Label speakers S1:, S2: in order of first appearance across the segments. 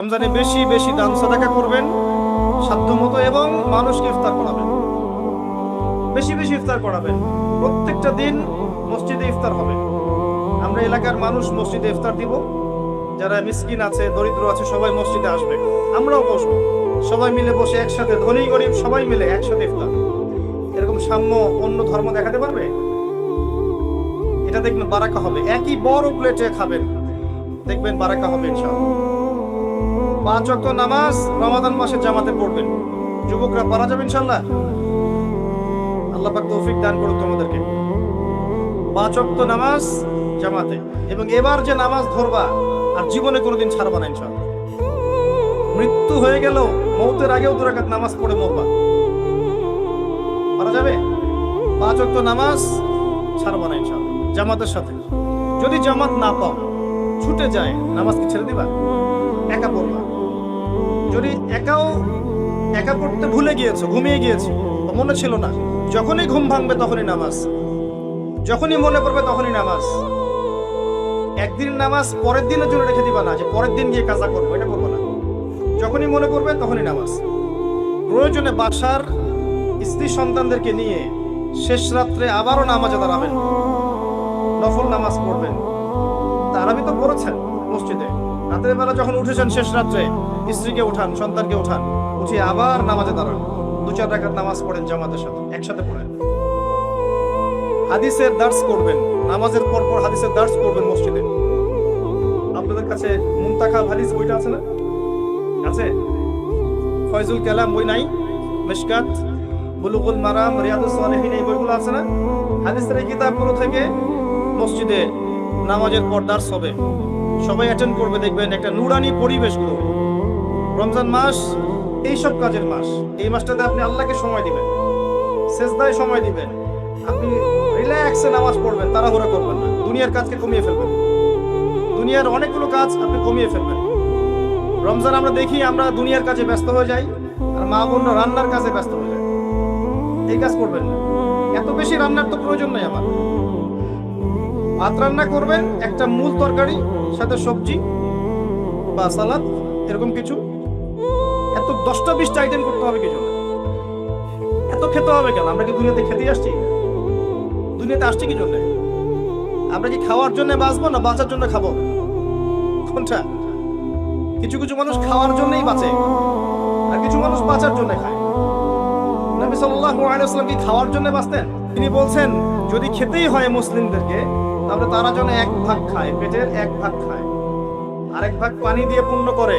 S1: রমজানে বেশি বেশি দান সাদাকা করবেন, সাধ্যমতো, এবং মানুষকে ইফতার করাবেন। বেশি বেশি ইফতার করাবেন। প্রত্যেকটা দিন মসজিদে ইফতার হবে। আমরা এলাকার মানুষ মসজিদে ইফতার দিব। যারা মিসকিন আছে, দরিদ্র আছে, সবাই মসজিদে আসবে। আমরাও বসবো। সবাই মিলে বসে একসাথে, ধনী গরিব সবাই মিলে একসাথে ইফতার। এরকম সাম্য অন্য ধর্ম দেখাতে পারবে? এটা দেখবেন বারাকা হবে। একই বড় প্লেটে খাবেন। দেখবেন বারাকা হবে ইনশাআল্লাহ। পাঁচ ওয়াক্ত নামাজ রমাদান মাসে জামাতে পড়বেন। যুবকরা, পারা যাবে ইনশাল্লাহ আল্লাহ পাক তৌফিক দান করুক তোমাদেরকে। পাঁচ ওয়াক্ত নামাজ জামাতে। এবং এবার যে নামাজ ধরবা, আর জীবনে কোনোদিন ছাড়বা না ইনশাল্লাহ মৃত্যু হয়ে গেল মৌতের আগেও দু রাকাত নামাজ পড়ে মরবা। পারা যাবে? পাঁচ ওয়াক্ত নামাজ ছাড়বা না ইনশাল্লাহ জামাতের সাথে। যদি জামাত না পাও, ছুটে যায়, নামাজ কি ছেড়ে দিবা? একা পড়বা। যদি একাও একা পড়তে ভুলে গিয়েছো, ঘুমিয়ে গিয়েছো মনে ছিল না, যখনই ঘুম ভাঙবে তখনই নামাজ। যখনই মনে পড়বে তখনই নামাজ। একদিন নামাজ পরের দিনের জন্য রেখে দিবা না, যে পরের দিন গিয়ে কাজা করব, এটা করব না। যখনই মনে করবে তখনই নামাজ। প্রয়োজনে বাসার স্ত্রী সন্তানদেরকে নিয়ে শেষ রাত্রে আবারও নামাজে দাঁড়াবেন। নফল নামাজ পড়বেন। তারাবি তো পড়েছেন মসজিদে। রাতের বেলা যখন উঠেছেন শেষ রাত্রে, স্ত্রীকে উঠান, সন্তানকে উঠান, উঠিয়ে আবার নামাজে দাঁড়ান। দু চার রাকাত নামাজ পড়েন জামাতের সাথে, একসাথে পড়েন। হাদিসের দার্স করবেন, নামাজের পর পর হাদিসের দার্স করবেন মসজিদে। আপনাদের কাছে মুন্তাখা হাদিস বইটা আছে না? আছে? ফয়জুল কালাম বই নাই? মেশকাত বুলুকুল মারাম, রিয়াদুস সালেহিন এই বইগুলো আছে না? হাদিসের এই কিতাবগুলো থেকে মসজিদে নামাজের পর দার্স হবে। সবাই অ্যাটেন্ড করবে, দেখবেন, একটা নুরানি পরিবেশগুলো রমজান মাস এই সব কাজের মাস। এই মাসটাতে আপনি আল্লাহকে সময় দিবেন। সেজদায় সময় দিবেন। আপনি রিল্যাক্সে নামাজ পড়বেন, তাড়াহুড়া করবেন না। দুনিয়ার কাজকে কমিয়ে ফেলবেন। দুনিয়ার অনেকগুলো কাজ আপনি কমিয়ে ফেলবেন। রমজান আমরা দেখি, আমরা দুনিয়ার কাজে ব্যস্ত হয়ে যাই, আর মা বোনরা রান্নার কাজে ব্যস্ত হয়ে যায়। এই কাজ করবেন না। এত বেশি রান্নার তো প্রয়োজন নাই আমার। ভাত রান্না করবেন, একটা মূল তরকারি সাথে সবজি বা সালাদ, এরকম কিছু। এত দশটা বিশটা আইটেম করতে হবে কিছু এত খেতে হবে কেন? আমরা কি দুনিয়াতে খেতে আসছি? দুনিয়াতে আসছি কি জন্য? আমরা কি খাওয়ার জন্য বাঁচবো না বাঁচার জন্য খাব? কোনটা? কিছু কিছু মানুষ খাওয়ার জন্যই বাঁচে, আর কিছু মানুষ বাঁচার জন্য খায়। নবী সাল্লাল্লাহু আলাইহি ওয়াসাল্লাম কি খাওয়ার জন্য বাঁচতেন? তিনি বলছেন, যদি খেতেই হয় মুসলিমদেরকে তাহলে তারা যেন এক ভাগ খায়, পেটের এক ভাগ খায়। আরেক ভাগ পানি দিয়ে পূর্ণ করে,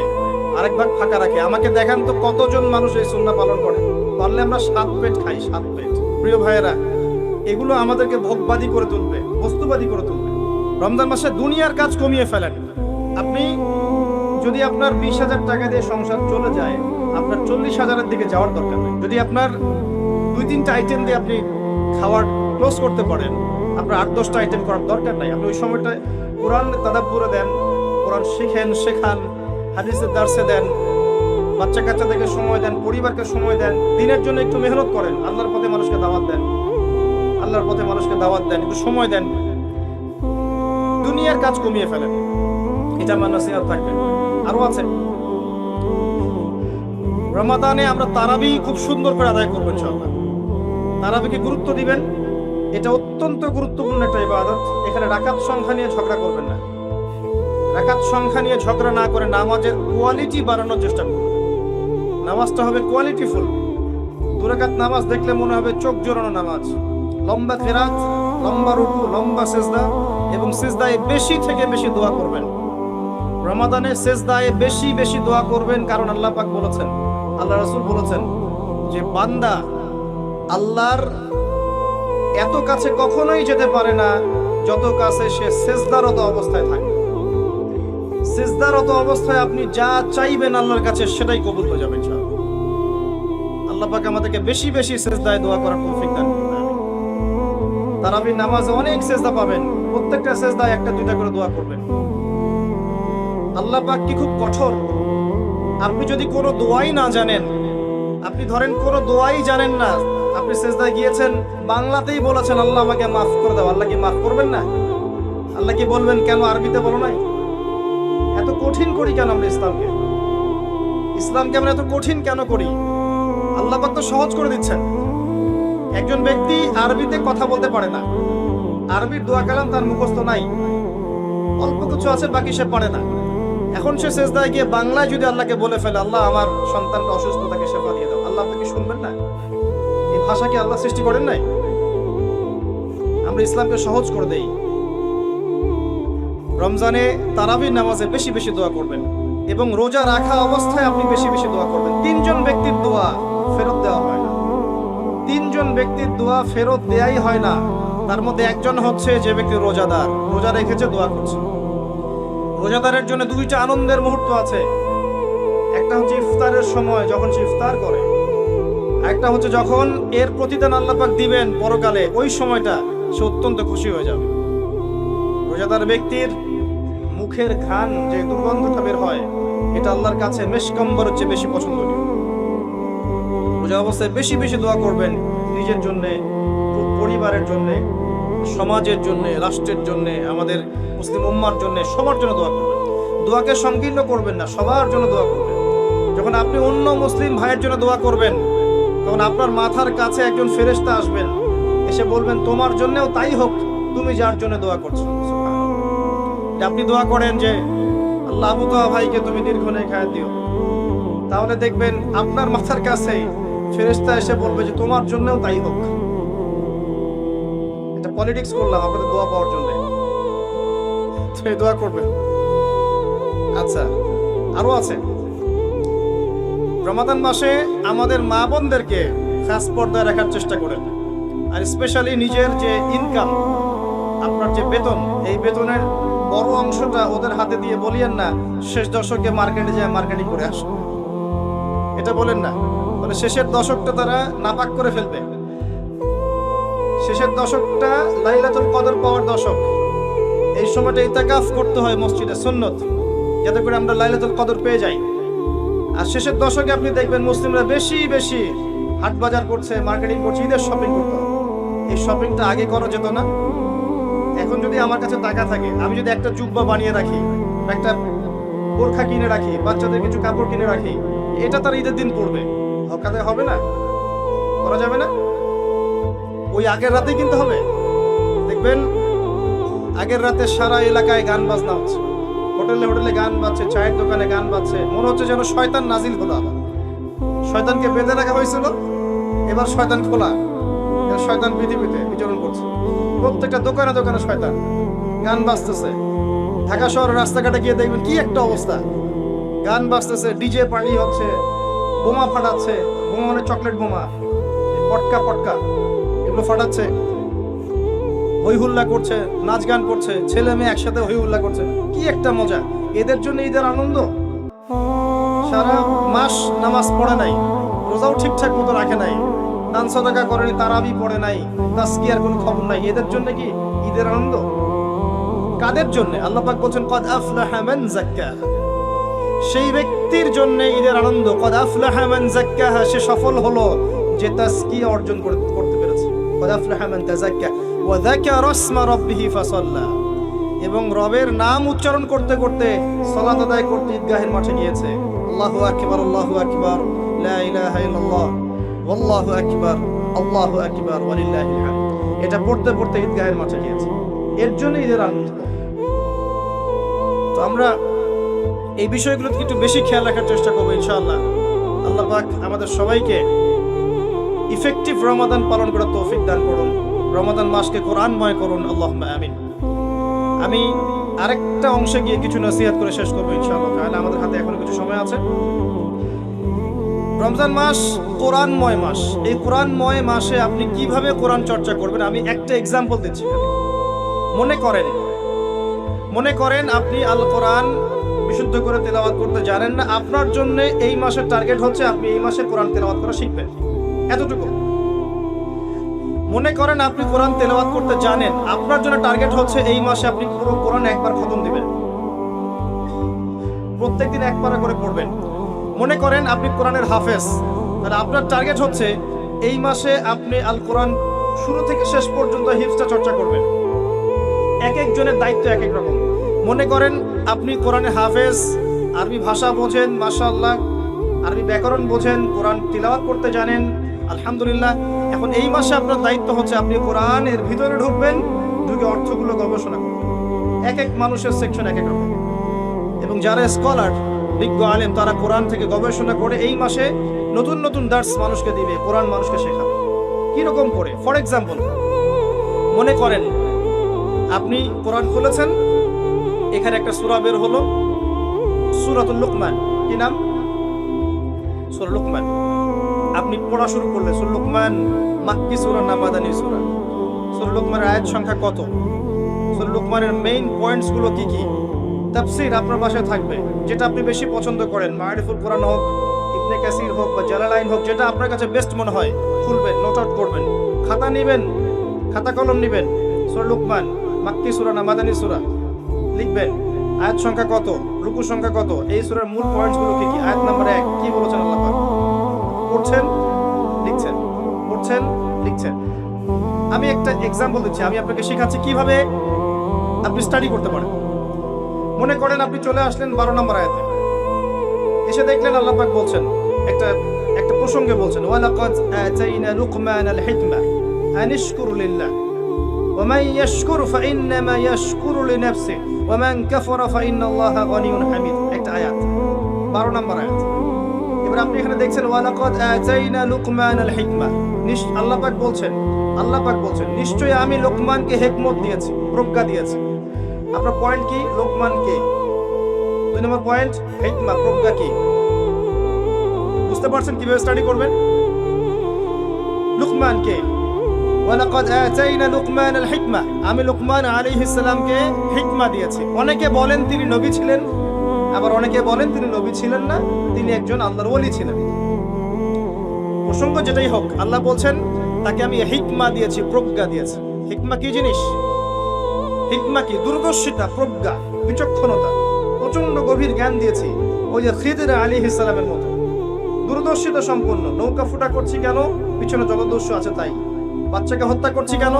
S1: আরেক ভাগ ফাঁকা রাখে। আমাকে দেখান তো কতজন মানুষ এই সুন্নাহ পালন করে। পারলে আমরা সাত পেট খাই, সাত পেট। প্রিয় ভাইয়েরা, এগুলো আমাদেরকে ভোগবাদী করে তুলবে, বস্তুবাদী করে তুলবে। রমজান মাসে দুনিয়ার কাজ কমিয়ে ফেলেন। আপনি যদি আপনার বিশ হাজার টাকা দিয়ে সংসার চলে যায়, আপনার চল্লিশ হাজারের দিকে যাওয়ার দরকার নেই। যদি আপনার দুই তিনটা আইটেম দিয়ে আপনি খাওয়ার ক্লোজ করতে পারেন আপনার আট দশটা আইটেম করার দরকার নাই। আপনি ওই সময়টা কোরআন তাদাব্বুরে দেন, কোরআন শিখেন, শেখান, হাদিসের দার্সে দেন বাচ্চা কাচ্চাদেরকে সময় দেন, পরিবারকে সময় দেন, দিনের জন্য একটু মেহনত করেন, আল্লাহর পথে মানুষকে দাওয়াত দেন, আল্লাহর পথে মানুষকে দাওয়াত দেন, একটু সময় দেন। দুনিয়ার কাজ কমিয়ে ফেলেন। এটা আমার নসিহত থাকবে। আরও আছে? রমাদানে আমরা তারাবি খুব সুন্দর করে আদায় করবেন ইনশাআল্লাহ। তারাবিকে গুরুত্ব দিবেন। এটা অত্যন্ত গুরুত্বপূর্ণ একটা ইবাদত। এখানে রাকাত সংখ্যা নিয়ে ঝগড়া করবেন না। রাকাত সংখ্যা নিয়ে ঝগড়া না করে নামাজের কোয়ালিটি বাড়ানোর চেষ্টা করুন। নামাজটা হবে কোয়ালিটিফুল দুরাকাত নামাজ দেখলে মনে হবে চোখ জোরানো নামাজ। লম্বা কেরাত, লম্বা রুকু, লম্বা সেজদা এবং সেজদায় বেশি থেকে বেশি দোয়া করবেন। রমাদানে সেজদায় বেশি বেশি দোয়া করবেন কারণ আল্লাহ পাক বলেছেন, আল্লাহ রাসূল বলেছেন যে বান্দা আল্লাহর এত কাছে কখনোই যেতে পারে না, যত কাছে সে সেজদারত অবস্থায় থাকে। সেজদারত অবস্থায় আপনি যা চাইবেন আল্লাহর কাছে, সেটাই কবুল হয়ে যাবে আল্লাহ পাক আমাদেরকে বেশি বেশি সেজদায় দোয়া করার তৌফিক দান। তারাবির নামাজে অনেক সেজদা পাবেন, প্রত্যেকটা সেজদায় একটা দুইটা করে দোয়া করবেন। আল্লাহ পাক কি খুব কঠোর। আপনি যদি কোনো দোয়াই না জানেন, আপনি ধরেন কোনো দোয়াই জানেন না আপনি সেজদায় গিয়েছেন, বাংলাতেই বলেছেন, আল্লাহ আমাকে মাফ করে দাও। আল্লাহ কি মাফ করবেন না? আল্লাহ কি বলবেন, কেন আরবিতে বলো নাই? এত কঠিন করি কেন আমরা ইসলামকে? ইসলামকে আমরা এত কঠিন কেন করি? আল্লাহ তো সহজ করে দিচ্ছেন। একজন ব্যক্তি আরবিতে কথা বলতে পারে না। আরবির দোয়া কালাম তার মুখস্থ নাই। অল্প কিছু আছে, বাকি সে পারে না। এখন সে শেষদায় গিয়ে বাংলায় যদি আল্লাহকে বলে ফেলে, আল্লাহ, আমার সন্তানটা অসুস্থ, তাকে সেবা দিয়ে দাও। আল্লাহ আপনাকে শুনবেন না? ভাষাকে আল্লাহ সৃষ্টি করেন নাই? আমরা ইসলামকে সহজ করে দেই। রমজানে তারাবির নামাজে বেশি বেশি দোয়া করবেন এবং রোজা রাখা অবস্থায় আপনি বেশি বেশি দোয়া করবেন। তিনজন ব্যক্তির দোয়া ফেরত দেওয়া হয় না। তিনজন ব্যক্তির দোয়া ফেরত দেয়াই হয় না। তার মধ্যে একজন হচ্ছে যে ব্যক্তি রোজাদার, রোজা রেখেছে, দোয়া করছে। রোজাদারের জন্য দুইটা আনন্দের মুহূর্ত আছে। একটা হচ্ছে ইফতারের সময়, যখন সে ইফতার করে একটা হচ্ছে যখন এর প্রতিদান আল্লাপাক দিবেন পরকালে, ওই সময়টা সে অত্যন্ত খুশি হয়ে যাবে। রোজাদার ব্যক্তির মুখের ঘ্রাণ যে দুর্গন্ধটা বের হয়, এটা আল্লাহর কাছে মেশকম্বরের হচ্ছে বেশি পছন্দনীয়। রোজা অবস্থায় বেশি বেশি দোয়া করবেন নিজের জন্য, পরিবারের জন্য, সমাজের জন্য, রাষ্ট্রের জন্য, আমাদের মুসলিম উম্মার জন্য, সবার জন্য দোয়া করবেন। দোয়াকে সংকীর্ণ করবেন না, সবার জন্য দোয়া করবেন। যখন আপনি অন্য মুসলিম ভাইয়ের জন্য দোয়া করবেন তখন আপনার মাথার কাছে একজন ফেরেশতা আসবেন। এসে বলবেন, তোমার জন্যও তাই হোক, তুমি যার জন্য দোয়া করছ। আপনি দোয়া করেন যে, আল্লাহ ভাইকে তুমি দীর্ঘ খায় দিও। তাহলে দেখবেন, আপনার মাথার কাছে ফেরেশতা এসে বলবে যে, তোমার জন্যও তাই হোক। এটা পলিটিক্স করলাম, আপনাদের দোয়া পাওয়ার জন্য। দোয়া করবেন। আচ্ছা আরও আছে? রমাদান মাসে আমাদের মা বোনদেরকে খাস পর্দায় রাখার চেষ্টা করেন। আর স্পেশালি নিজের যে ইনকাম আপনার যে বেতন, এই বেতনের বড় অংশটা ওদের হাতে দিয়ে বলিয়েন না, শেষ দশকে মার্কেটে যায়, মার্কেটিং করে আস। এটা বলেন না। মানে শেষের দশকটা তারা নাপাক করে ফেলবে। শেষের দশকটা লাইলাতুল কদর পাওয়ার দশক। এই সময়টা ইতাকাফ করতে হয় মসজিদে, সুন্নত। যাতে করে আমরা লাইলাতুল কদর পেয়ে যাই। আর শেষের দশকে আপনি দেখবেন মুসলিমরা বেশি বেশি হাট বাজার করছে মার্কেটিং করছে, ঈদের শপিং করতে। এই শপিংটা আগে করা যেত না। এখন যদি আমার কাছে টাকা থাকে, আমি যদি একটা জুব্বা বানিয়ে রাখি, একটা বোরখা কিনে রাখি, বাচ্চাদের কিছু কাপড় কিনে রাখি, এটা তার ঈদের দিন পড়বে। হকাতে হবে না? করা যাবে না? ওই আগের রাতেই কিনতে হবে। দেখবেন, আগের রাতে সারা এলাকায় গান বাজনা হচ্ছে। হোটেলে হোটেলে গান বাজছে, চায়ের দোকানে গান বাজছে। মনে হচ্ছে যেন শয়তান নাজিল হলো আবার। শয়তানকে বেঁধে রাখা হয়েছিল। এবার শয়তান খোলা। শয়তান পৃথিবীতে বিচরণ করছে। প্রত্যেকটা দোকানে দোকানে শয়তান। গান বাজতেছে। ঢাকা শহরের রাস্তাঘাটে গিয়ে দেখবেন কি একটা অবস্থা। গান বাজতেছে, ডিজে পার্টি হচ্ছে, বোমা ফাটাচ্ছে, বোমা মানে চকলেট বোমা। পটকা পটকা, এগুলো ফাটাচ্ছে। হই হুল্লা করছে, নাচ গান করছে, ছেলে মেয়ে একসাথে হই হুল্লা করছে। কি একটা মজা। এদের জন্য ঈদের আনন্দ। সারা মাস নামাজ পড়ে নাই, রোজাও ঠিকঠাক মতো রাখে নাই, দান সদাকা করেনি, তারাবি পড়ে নাই তাস্কিয়ার কোনো খবর নাই। এদের জন্য কি ঈদের আনন্দ? কাদের জন্য? আল্লাহ পাক বলছেন, কদ আফলাহা মান যাক্কাহা। সেই ব্যক্তির জন্য ঈদের আনন্দ। কদ আফলাহা মান যাক্কাহা। সে সফল হলো যে তাসকিয়া অর্জন করতে এবং রবের নাম উচ্চারণ করতে করতে সালাত আদায় করতে ঈদগাহের মাঠে গিয়েছে। এটা পড়তে পড়তে ঈদগাহের মাঠে গিয়েছে। এর জন্য ঈদের আনন্দ। তো আমরা এই বিষয়গুলোতে একটু বেশি খেয়াল রাখার চেষ্টা করব ইনশাআল্লাহ। আল্লাহ পাক আমাদের সবাইকে ইফেক্টিভ রমাদান পালন করার তৌফিক দান করুন। রমাদান মাসকে কোরআনময় করুন আল্লাহ আমিন। আমি আরেকটা অংশে গিয়ে কিছু নসিহাত করে শেষ করব ইনশাআল্লাহ। তাহলে আমাদের হাতে এখনও কিছু সময় আছে। রমজান মাস কোরআনময় মাস। এই কোরআনময় মাসে আপনি কীভাবে কোরআন চর্চা করবেন? আমি একটা এক্সাম্পল দিচ্ছি মনে করেন মনে করেন আপনি আল কোরআন বিশুদ্ধ করে তেলাওয়াত করতে জানেন না। আপনার জন্য এই মাসের টার্গেট হচ্ছে আপনি এই মাসে কোরআন তেলাওয়াত করা শিখবেন। এতটুকু। মনে করেন আপনি কোরআন তেলাওয়াত করতে জানেন, আপনার জন্য টার্গেট হচ্ছে এই মাসে আপনি পুরো কোরআন একবার খতম দিবেন। প্রত্যেকদিন এক পারা করে পড়বেন। মনে করেন আপনি কোরআনের হাফেজ, তাহলে আপনার টার্গেট হচ্ছে এই মাসে আপনি আল কোরআন শুরু থেকে শেষ পর্যন্ত হিফসটা চর্চা করবেন। এক একজনের দায়িত্ব এক এক রকম। মনে করেন আপনি কোরআনে হাফেজ, আরবি ভাষা বোঝেন, মাশাআল্লাহ, আরবি ব্যাকরণ বোঝেন, কোরআন তিলাওয়াত করতে জানেন আলহামদুলিল্লাহ, এখন এই মাসে আপনার দায়িত্ব হচ্ছে আপনি কোরআন এর ভিতরে ঢুকবেন, ঢুকে অর্থগুলো গবেষণা করবেন। এক এক মানুষের সেকশন এক এক রকম। এবং যারা স্কলার বিজ্ঞ আলেম, তারা কোরআন থেকে গবেষণা করে এই মাসে নতুন নতুন দার্স মানুষকে দিবে, কোরআন মানুষকে শেখাবে। কীরকম করে? ফর এক্সাম্পল মনে করেন আপনি কোরআন খুলেছেন, এখানে একটা সূরা বের হলো, সূরাতুল লুকমান। কি নাম? সূরা লুকমান। আপনি পড়া শুরু করলেন সূরা লুকমান মাক্কি সূরা না মাদানী সূরা? সূরা লুকমানের আয়াত সংখ্যা কত? সূরা লুকমানের মেইন পয়েন্টসগুলো কি কি? তাফসীর আপনার বাসায় থাকবে, যেটা আপনি বেশি পছন্দ করেন মারিফুল কোরআন হোক, ইবনে কাসির হোক বা জালালাইন হোক, যেটা আপনার কাছে বেস্ট মনে হয়, খুলবেন নোট আউট করবেন। খাতা নেবেন, খাতা কলম নেবেন। সূরা লুকমান মাক্কি সূরা না মাদানী সূরা? লিখবেন। আয়াত সংখ্যা কত? রুকু সংখ্যা কত? এই সূরার মূল পয়েন্টসগুলো কি কি? আয়াত নাম্বার এক, কি বলেছেন আল্লাহ পাক? পড়ছেন লিখছেন পড়ছেন লিখছেন আমি একটা এক্সাম্পল দিচ্ছি আমি আপনাকে শেখাচ্ছি কিভাবে আপনি স্টাডি করতে পারেন মনে করেন আপনি চলে আসলেন বারো নম্বর আয়াতে এসে দেখলেন আল্লাহ পাক বলছেন একটা একটা প্রসঙ্গে বলছেন ওয়ালাকাদ আতাইনা লুকমান আল হিকমা আন ইশকুর লিল্লাহ ومن يشكر فإنما يشكر لنفسه ومن كفر فإن الله غني حميد একটা আয়াত 12 নম্বর আয়াত এবার আপনি এখানে দেখছেন, ওয়ালাকাদ আতাইনা লুকমান আল হিকমা আল্লাহ পাক বলছেন, আল্লাহ পাক বলছেন, নিশ্চয়ই আমি লোকমানকে হিকমত দিয়েছি, প্রজ্ঞা দিয়েছি। আপনার পয়েন্ট কি? লোকমান কে? দুই নম্বর পয়েন্ট হিকমা, প্রজ্ঞা কি? বুঝতে পারছেন কীভাবে স্টাডি করবেন? লুকমান কে? ওয়ালাকাদ আতাইনা লুকমান আল হিকমা আমি লুকমান আলাইহিস সালামকে হিকমা দিয়েছি। অনেকে বলেন তিনি নবী ছিলেন আবার অনেকে বলেন তিনি নবী ছিলেন না, তিনি একজন আল্লাহর ওলি ছিলেন। প্রসঙ্গ যেটাই হোক, আল্লাহ বলছেন, তাকে আমি হিকমা দিয়েছি, প্রজ্ঞা দিয়েছি। হিকমা কি জিনিস? হিকমা কি? দূরদর্শিতা প্রজ্ঞা, বিচক্ষণতা। প্রচণ্ড গভীর জ্ঞান দিয়েছি, ওই যে খিদির আলী ইসলামের মতো। দূরদর্শিতা সম্পন্ন নৌকা ফুটা করছি কেন? পিছনে জলদস্যু আছে তাই। বাচ্চাকে হত্যা করছি কেন?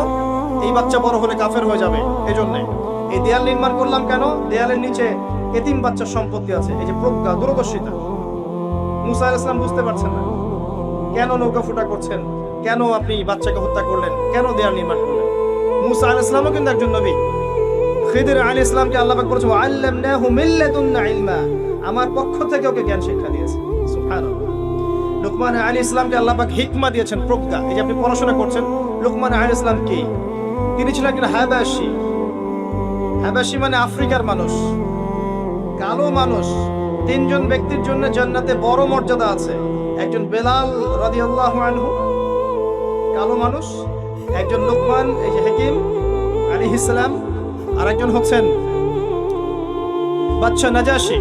S1: এই বাচ্চা বড় হলে কাফের হয়ে যাবে এই জন্যে এই দেয়াল নির্মাণ করলাম কেন? দেয়ালের নিচে এতিম বাচ্চার সম্পত্তি আছে, এই যে প্রজ্ঞা, দূরদর্শিতা। মুসা আলাইহিস সালাম বুঝতে পারছেন না। কেন নৌকা ফুটা করছেন? কেন আপনি বাচ্চাকে হত্যা করলেন? কেন দেয়াল নির্মাণ করলেন? মুসা আলাইহিস সালামও কিন্তু একজন নবী। খিদির আলাইহিস সালামকে আল্লাহ পাক বলেছে আল্লামনাহু মিল্লাতুন্না ইলমা। আমার পক্ষ থেকে ওকে জ্ঞান শিক্ষা দিয়েছে। সুবহানাল্লাহ। লুকমান আলী ইসলামকে আল্লাহ পাক হিকমা দিয়েছেন, প্রজ্ঞা। এই যে আপনি পড়াশোনা করছেন, লুকমান আলী ইসলাম কি? তিনি ছিলেন একজন হাবাসি হাবাসি মানে আফ্রিকার মানুষ। কালো মানুষ। তিনজন ব্যক্তির জন্য জান্নাতে বড় মর্যাদা আছে। একজন বেলাল রাদিয়াল্লাহু আনহু, কালো মানুষ। একজন লুকমান, এই যে হাকিম আলাইহিস সালাম। আর একজন হচ্ছেন বাদশা নাজাশি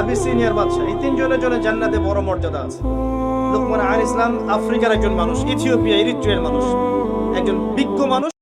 S1: আবিসিনিয়ার বাদশা। এই তিনজনের জন্য জান্নাতে বড় মর্যাদা আছে। লুকমান আল ইসলাম আফ্রিকার একজন মানুষ, ইথিওপিয়া ইরিট্রিয়ার মানুষ। একজন বিজ্ঞ মানুষ।